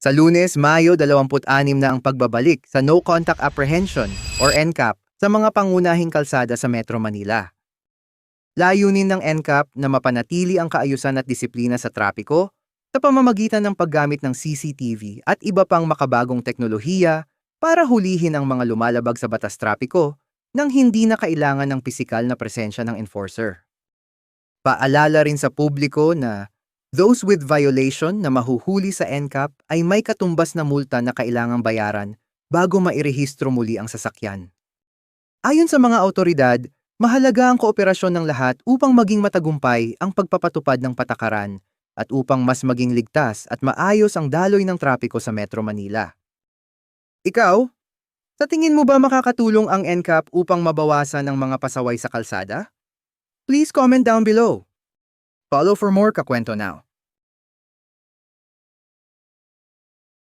Sa lunes, Mayo 26 na ang pagbabalik sa No Contact Apprehension or NCAP sa mga pangunahing kalsada sa Metro Manila. Layunin ng NCAP na mapanatili ang kaayusan at disiplina sa trapiko sa pamamagitan ng paggamit ng CCTV at iba pang makabagong teknolohiya para hulihin ang mga lumalabag sa batas trapiko nang hindi na kailangan ng pisikal na presensya ng enforcer. Paalala rin sa publiko na those with violation na mahuhuli sa NCAP ay may katumbas na multa na kailangang bayaran bago mairehistro muli ang sasakyan. Ayon sa mga autoridad, mahalaga ang kooperasyon ng lahat upang maging matagumpay ang pagpapatupad ng patakaran at upang mas maging ligtas at maayos ang daloy ng trapiko sa Metro Manila. Ikaw, sa tingin mo ba makakatulong ang NCAP upang mabawasan ang mga pasaway sa kalsada? Please comment down below. Follow for more Kakwento Now.